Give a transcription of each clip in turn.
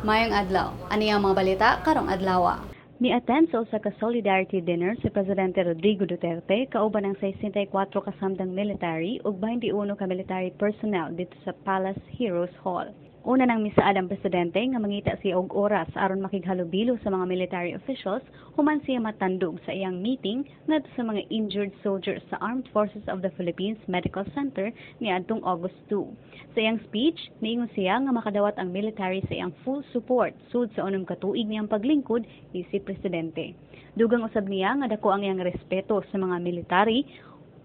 Mayong adlaw. Ani ang mga balita karong adlaw. Ni-attend sa usa ka solidarity dinner si Presidente Rodrigo Duterte kauban ang 64 kasamdang military ug 21 ka military personnel dito sa Palace Heroes Hall. Una nang misaad ang presidente nga mangita siya og oras aron makighalubilo sa mga military officials human siya matandog sa iyang meeting ngadto sa mga injured soldiers sa Armed Forces of the Philippines Medical Center niadtong August 2. Sa iyang speech, niingon siya nga makadawat ang military sa iyang full support sud sa unom ka tuig niyang paglingkod isip presidente. Dugang usab niya nga dako ang iyang respeto sa mga military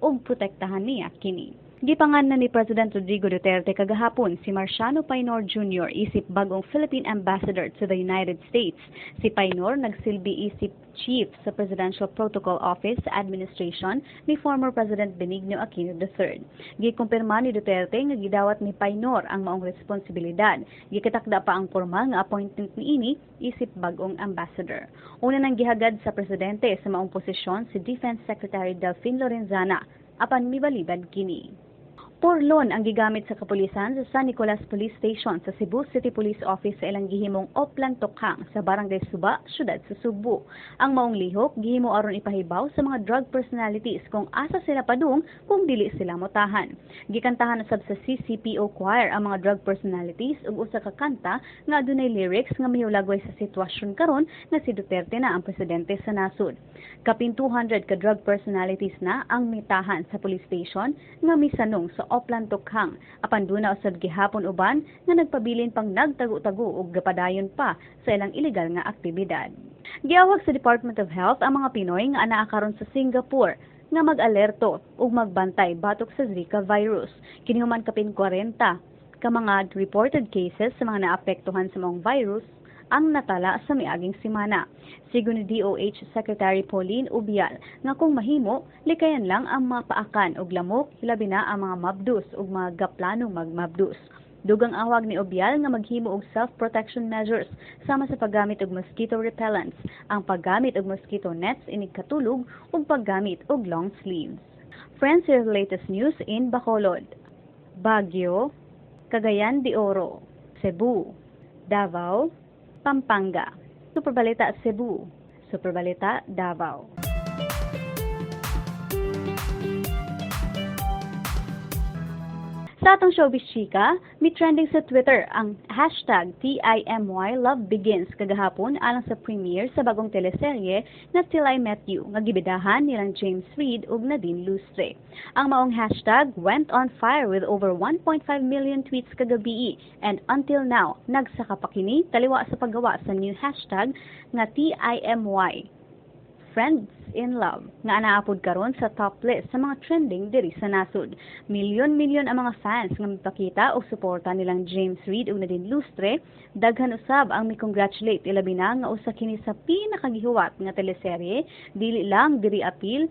ug protektahan niya kini. Gipangan na ni President Rodrigo Duterte kagahapon si Marciano Painor Jr. isip bagong Philippine Ambassador to the United States. Si Painor nagsilbi isip Chief sa Presidential Protocol Office administration ni former President Benigno Aquino III. Gikumpirma ni Duterte nga gidawat ni Painor ang maong responsibilidad. Gikatakda pa ang formal nga appointment niini isip bagong ambassador. Una nang gihagad sa presidente sa maong posisyon si Defense Secretary Delphine Lorenzana apan mibalibad kini. Porlon ang gigamit sa kapulisan sa San Nicolas Police Station sa Cebu City Police Office sa ilang gihimong Oplan Tokhang sa Barangay Suba, syudad sa Subo. Ang maong lihok gihimo aron ipahibaw sa mga drug personalities kung asa sila padung kung dili sila motahan. Gikantahan usab sa CCPO choir ang mga drug personalities ug usa ka kanta nga adunay lyrics nga mahulagway sa sitwasyon karon nga si Duterte na ang presidente sa nasod. Kapin 200 ka drug personalities na ang mitahan sa police station nga misanong sa Oplan Tokhang. Apan duna usab gihapon uban nga nagpabilin pang nagtago-tago ug gapadayon pa sa ilang ilegal nga aktibidad. Giawag sa Department of Health ang mga Pinoy nga anaa karon sa Singapore nga mag-alerto ug magbantay batok sa Zika virus. Kini human kapin 40 ka mga reported cases sa mga naapektuhan sa mong virus ang natala sa miaging simana. Sigun ni DOH Secretary Pauline Ubial nga kung mahimo, likayan lang ang mapaakan og lamok, hilabi na ang mga mabdus ug mga gaplanong magmabdus. Dugang awag ni Obial nga maghimo og self-protection measures sama sa paggamit og mosquito repellents, ang paggamit og mosquito nets inig katulog ug paggamit og long sleeves. Friends, your latest news in Bacolod, Baguio, Cagayan de Oro, Cebu, Davao, Pampanga. Superbalita Cebu, Superbalita Davao. Sa atong showbiz chika, may trending sa Twitter ang hashtag TIMY Love Begins. Kagahapon alang sa premiere sa bagong teleserye na Till I Met You nga gibidahan nilang James Reid ug Nadine Lustre. Ang maong hashtag went on fire with over 1.5 million tweets kagabi. And until now nagsaka pa kini taliwa sa paggawa sa new hashtag nga TIMY Friends in Love nga anaapod karon sa top list sa mga trending diri sa nasod. Milyon-milyon ang mga fans nga mipakita og suporta nilang James Reid ug Nadine Lustre, daghan usab ang mi-congratulate ilabi na nga usa kini sa pinakagihuwat nga teleserye dili lang diri apil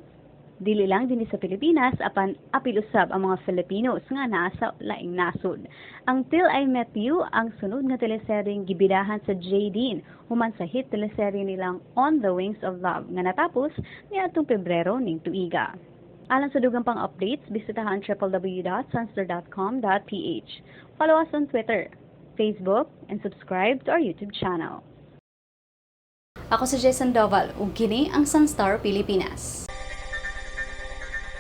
dili lang dinhi sa Pilipinas apan apil usab ang mga Filipinos nga naa sa laing nasod. Ang Till I Met You ang sunod nga teleseryeng gibidahan sa Jadine human sa hit teleserye nilang On the Wings of Love nga natapos niadtong Pebrero ning tuiga. Alang sa dugang pang updates, bisitahan www.sunster.com.ph. Follow us on Twitter, Facebook, and subscribe to our YouTube channel. Ako si Jason Doval, ug kini ang Sunstar Pilipinas.